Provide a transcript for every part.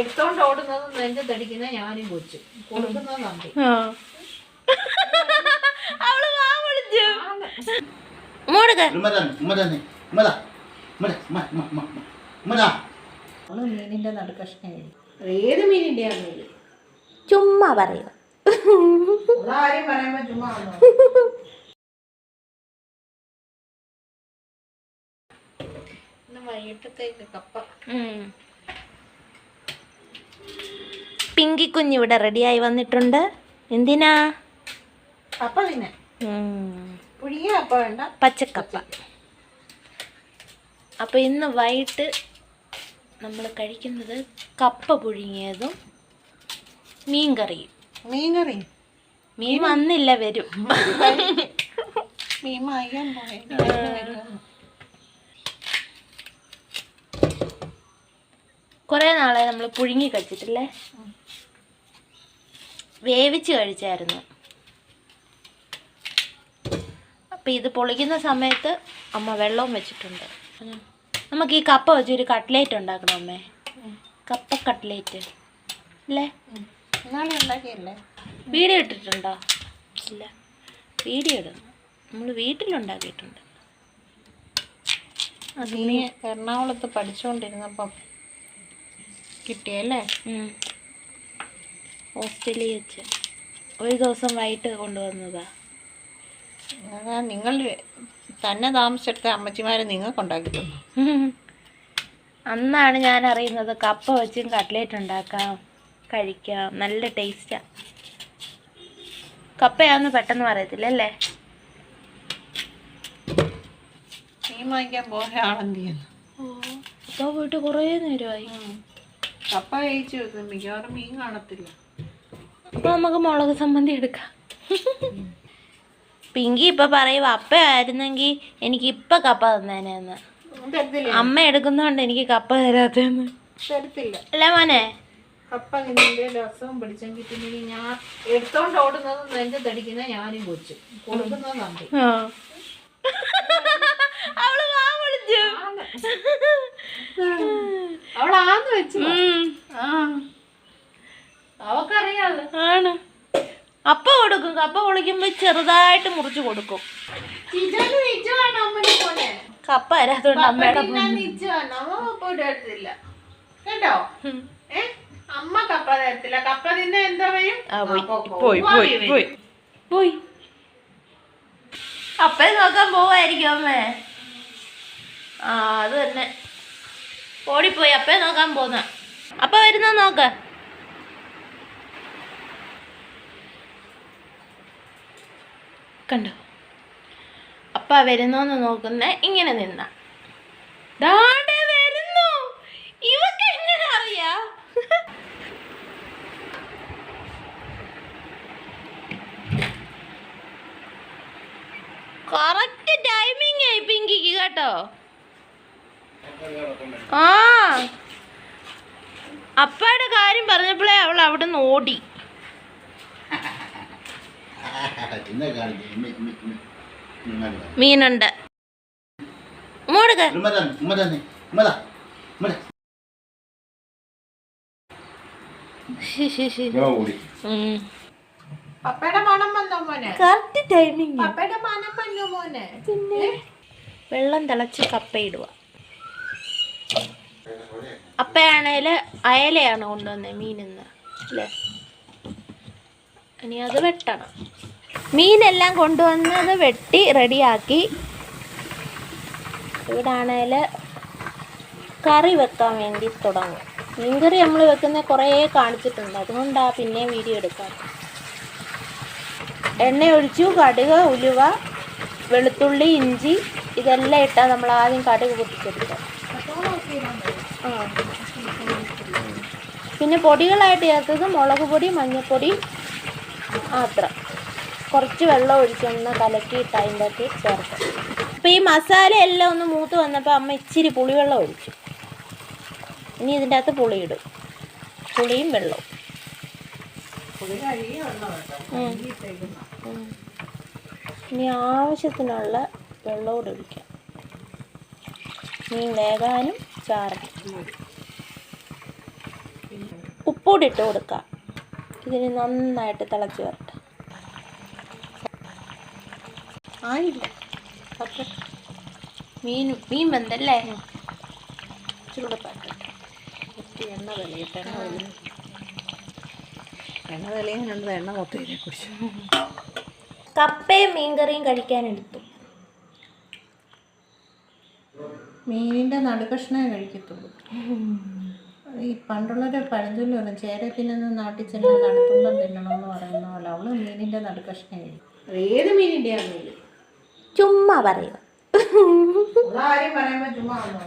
എടുത്തോണ്ട് ഓടുന്നത് നെഞ്ച് തടിക്കുന്ന ഞാനും കൊച്ചു. കൊടുക്കുന്നത് നമ്പി അവൾ വാ വിളിച്ചു. മോടുക മീനിന്റെ നടുക്കഷ്ണം ഏത് മീനിന്റെ ആണെങ്കിലും ചുമ്മാ പറയുക. ആരും പറയുമ്പോ ചുമ്മാ. വൈകിട്ടത്തേക്ക് കപ്പ. പിങ്കി കുഞ്ഞ് ഇവിടെ റെഡിയായി വന്നിട്ടുണ്ട്. എന്തിനാ? കപ്പ തിന്നെ ഉം. പുഴുങ്ങിയ കപ്പ വേണ്ട. പച്ചക്കപ്പ. അപ്പോൾ ഇന്ന് വൈകിട്ട് നമ്മൾ കഴിക്കുന്നത് കപ്പ പുഴുങ്ങിയതും മീൻകറിയും. മീൻകറി. മീൻ വന്നില്ല വരും. മീൻ വാങ്ങിക്കാൻ പോയി. കുറേ നാളായി നമ്മൾ പുഴുങ്ങി കഴിച്ചിട്ടില്ലേ? വേവിച്ച് കഴിച്ചായിരുന്നു. അപ്പം ഇത് പൊളിക്കുന്ന സമയത്ത് അമ്മ വെള്ളവും വെച്ചിട്ടുണ്ട്. നമുക്ക് ഈ കപ്പ വെച്ചൊരു ഒരു കട്ട്ലേറ്റ് ഉണ്ടാക്കണം അമ്മേ. കപ്പ കട്ട്ലേറ്റ്. അല്ലേ വീഡിയോ ഇട്ടിട്ടുണ്ടോ? ഇല്ല. വീഡിയോ ഇടും നമ്മൾ വീട്ടിലുണ്ടാക്കിയിട്ടുണ്ട്. അതിന് എറണാകുളത്ത് പഠിച്ചുകൊണ്ടിരുന്നപ്പം കിട്ടിയല്ലേ. ഹോസ്റ്റലിൽ വെച്ച്. ഒരു ദിവസം വൈകിട്ട് കൊണ്ടുവന്നതാ. അതാ നിങ്ങൾ തന്നെ താമസിച്ചെടുത്ത അമ്മച്ചിമാരെ നിങ്ങൾക്ക് ഉണ്ടാക്കി തന്നു. അന്നാണ് ഞാൻ അറിയുന്നത് കപ്പ വെച്ചും കട്ട്ലേറ്റ് ഉണ്ടാക്കാം കഴിക്കാം. നല്ല ടേസ്റ്റാ. കപ്പയാന്ന് പെട്ടെന്ന് പറയത്തില്ല അല്ലേ മീൻ വാങ്ങിക്കാൻ പോയ ആളെന്ത് ചെയ്യുന്നു? പോയിട്ട് കുറേ നേരമായി. കപ്പ കഴിച്ചു വെക്കും. മിക്കവാറും മീൻ കാണത്തില്ല. അപ്പൊ നമുക്ക് മുളക് സംബന്ധി എടുക്കാം. പിങ്കി ഇപ്പൊ പറയും അപ്പ ആയിരുന്നെങ്കിൽ എനിക്ക് ഇപ്പൊ കപ്പ തന്നേനെന്ന്. തരത്തില്ല. അമ്മ എടുക്കുന്നോണ്ട് എനിക്ക് കപ്പ തരാത്തെന്ന്. തരത്തില്ല. അല്ല മോനെ. കപ്പ നിന്റെ രസവും പിടിച്ചെങ്കിൽ പിന്നെ ഞാൻ എടുത്തോണ്ട് ഓടുന്നത് നെഞ്ച് തടിക്കുന്ന ഞാനും കൊച്ചു. കൊടുക്കുന്നത് അവൾ വാ വിളിച്ചു. അവളാന്ന് വെച്ചു ആണ്. അപ്പ കൊടുക്കും. കപ്പ പൊളിക്കുമ്പോ ചെറുതായിട്ട് മുറിച്ചു കൊടുക്കും. കപ്പ തരാത്തോണ്ട് അമ്മയുടെ കേട്ടോ അമ്മ കപ്പ തരത്തില്ല. കപ്പ തിന്ന എന്താ പോയി, അപ്പൊ പോയി, പോയി, പോയി. പോയി. അപ്പയെ നോക്കാൻ പോവായിരിക്കും അമ്മേ. ആ അത് തന്നെ. ഓടിപ്പോയി. അപ്പയെ നോക്കാൻ പോന്ന. അപ്പ വരുന്ന നോക്ക്. കണ്ടോ? അപ്പ വരുന്നോന്ന് നോക്കുന്ന ഇങ്ങനെ നിന്ന. വരുന്നു. കറക്റ്റ് ടൈമിങ് ആയി പിങ്കിക്ക് കേട്ടോ. ആ. അപ്പയുടെ കാര്യം പറഞ്ഞപ്പോഴേ അവൾ അവിടെ നിന്ന് ഓടി. മീനുണ്ട് വെള്ളം തിളച്ച് കപ്പയിടുക അപ്പയാണേൽ അയലയാണ് കൊണ്ടുവന്നത് മീനിന്ന് അല്ലേ? ഇനി അത് വെട്ടണം. മീനെല്ലാം കൊണ്ടുവന്നത് വെട്ടി റെഡിയാക്കി. ഇവിടാണേൽ കറി വെക്കാൻ വേണ്ടി തുടങ്ങും. മീൻകറി നമ്മൾ വെക്കുന്ന കുറേ കാണിച്ചിട്ടുണ്ട്. അതുകൊണ്ടാണ് പിന്നെ വീഡിയോ എടുക്കാൻ. എണ്ണ ഒഴിച്ചു കടുക് ഉലുവ വെളുത്തുള്ളി ഇഞ്ചി ഇതെല്ലാം ഇട്ടാൽ നമ്മൾ ആദ്യം കടുക് പൊട്ടിച്ചെടുക്കുക പിന്നെ പൊടികളായിട്ട് ചേർത്തത് മുളക് പൊടി മഞ്ഞൾപ്പൊടി മാത്രം. കുറച്ച് വെള്ളം ഒഴിച്ചൊന്ന് കലക്കിയിട്ട് അതിന്റെ അകത്ത് ചേർക്കും. അപ്പോൾ ഈ മസാല എല്ലാം ഒന്ന് മൂത്ത് വന്നപ്പോൾ അമ്മ ഇച്ചിരി പുളിവെള്ളം ഒഴിച്ചു. ഇനി ഇതിന്റെ അകത്ത് പുളിയിടും. പുളിയും വെള്ളവും. ഇനി ആവശ്യത്തിനുള്ള വെള്ളവും ഒഴിക്കാം. മീൻ വേകാനും ചാറിനും ഉപ്പൂടി ഇട്ട് കൊടുക്കുക ഇതിന് നന്നായിട്ട് തിളച്ച് വരട്ടെ. ആയില്ല. മീൻ മീൻ വെന്തല്ലേ? ചൂട് ഒത്തിരി എണ്ണ വിലയിട്ട് എണ്ണ വില എണ്ണ വിലയും എണ്ണ മൊത്തം കപ്പയും മീൻകറിയും കഴിക്കാനെടുത്തു മീനിന്റെ നടുക്കഷ്ണേ കഴിക്കത്തുള്ളൂ. ഈ പണ്ടുള്ളൊരു പഴഞ്ചൊല്ലി പറഞ്ഞു ചേര തിന്നുന്ന നാട്ടിൽ ചെന്ന് നടത്തുമ്പം തിന്നണമെന്ന് പറയുന്ന പോലെ അവൾ മീനിന്റെ നടുക്കഷ്ണേ കഴിക്കും. ഏത് മീനിന്റെ ആണെങ്കിലും ചുമ്മാ പറയുക. പറയുമ്പോൾ ചുമ്മാ വന്നോ.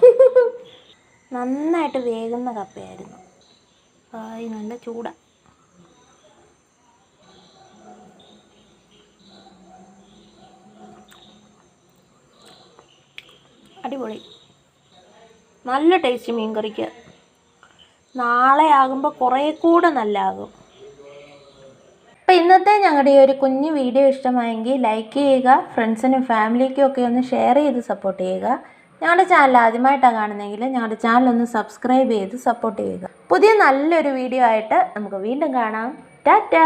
നന്നായിട്ട് വേകുന്ന കപ്പയായിരുന്നു. ആയി നല്ല ചൂടാ. അടിപൊളി. നല്ല ടേസ്റ്റ് മീൻ കറിക്ക്. നാളെ ആകുമ്പോൾ കുറേ കൂടെ നല്ലതാകും അപ്പോൾ ഇന്നത്തെ ഞങ്ങളുടെ ഈ ഒരു കുഞ്ഞു വീഡിയോ ഇഷ്ടമായെങ്കിൽ ലൈക്ക് ചെയ്യുക ഫ്രണ്ട്സിനും ഫാമിലിക്കും ഒക്കെ ഒന്ന് ഷെയർ ചെയ്ത് സപ്പോർട്ട് ചെയ്യുക. ഞങ്ങളുടെ ചാനൽ ആദ്യമായിട്ടാണ് കാണുന്നതെങ്കിൽ ഞങ്ങളുടെ ചാനൽ ഒന്ന് സബ്സ്ക്രൈബ് ചെയ്ത് സപ്പോർട്ട് ചെയ്യുക. പുതിയ നല്ലൊരു വീഡിയോ ആയിട്ട് നമുക്ക് വീണ്ടും കാണാം. ടാറ്റാ!